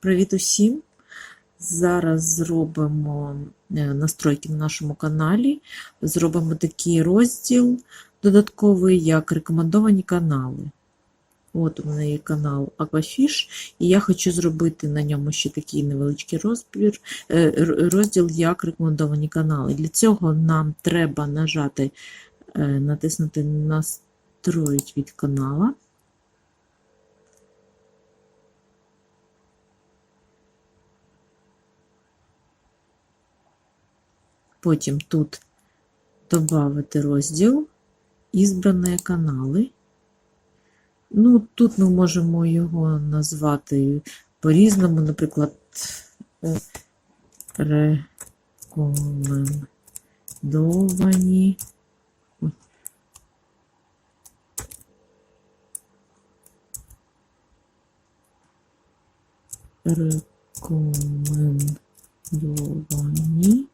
Привіт усім! Зараз зробимо е, настройки на нашому каналі. Зробимо такий розділ додатковий, як рекомендовані канали. От у мене є канал Aquafish, і я хочу зробити на ньому ще такий невеличкий розбір, е, розділ як рекомендовані канали. Для цього нам треба нажати, е, натиснути Настроїть від канала. Потім тут додати розділ Ізбрані канали. Ну, тут ми можемо його назвати по-різному, наприклад, рекомендовані. Рекомендовані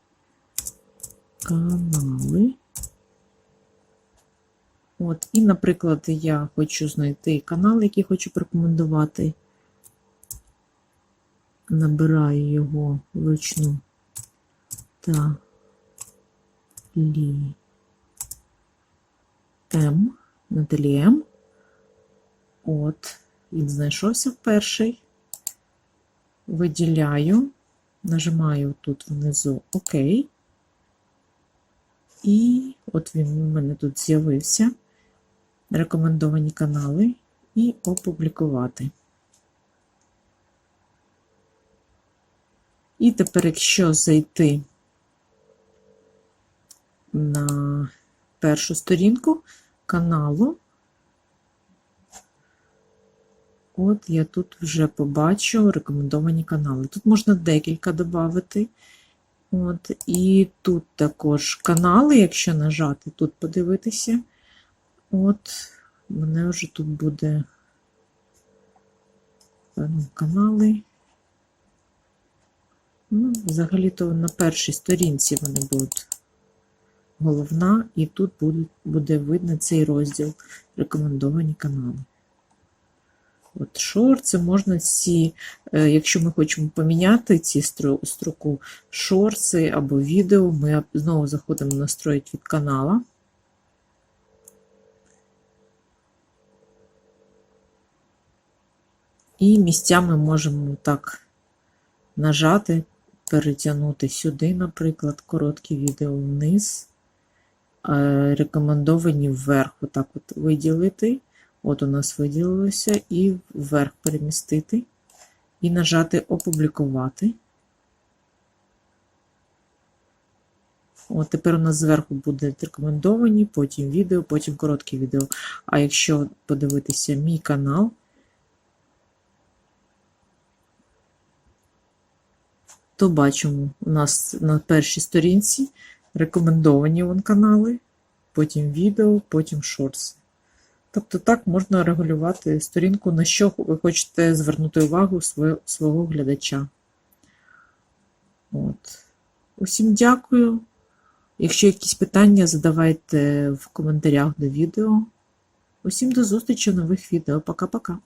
канали. От, і, наприклад, я хочу знайти канал, який хочу порекомендувати. Набираю його вручну та лі М, Наталі М. От, він знайшовся перший. Виділяю, нажимаю тут внизу ОК. І от він у мене тут з'явився. Рекомендовані канали і опублікувати. І тепер, якщо зайти на першу сторінку каналу, от я тут вже побачу рекомендовані канали. Тут можна декілька додати. От, і тут також канали, якщо нажати, тут подивитися. От, мене вже тут буде канали. Ну, взагалі-то на першій сторінці вони будуть головна, і тут буде, буде видно цей розділ рекомендовані канали. От шорти можна ці, е, якщо ми хочемо поміняти ці строку шорти або відео, ми знову заходимо в настроїть від канала. І місцями можемо так нажати, перетягнути сюди, наприклад, короткі відео вниз, е, рекомендовані вверх, отак от виділити. От у нас виділилося, і вверх перемістити, і нажати Опублікувати. От тепер у нас зверху будуть рекомендовані, потім відео, потім короткі відео. А якщо подивитися мій канал, то бачимо, у нас на першій сторінці рекомендовані вон канали, потім відео, потім шортс. Тобто так можна регулювати сторінку, на що ви хочете звернути увагу свого, глядача. От. Усім дякую. Якщо якісь питання, задавайте в коментарях до відео. Усім до зустрічі в нових відео. Пока-пока.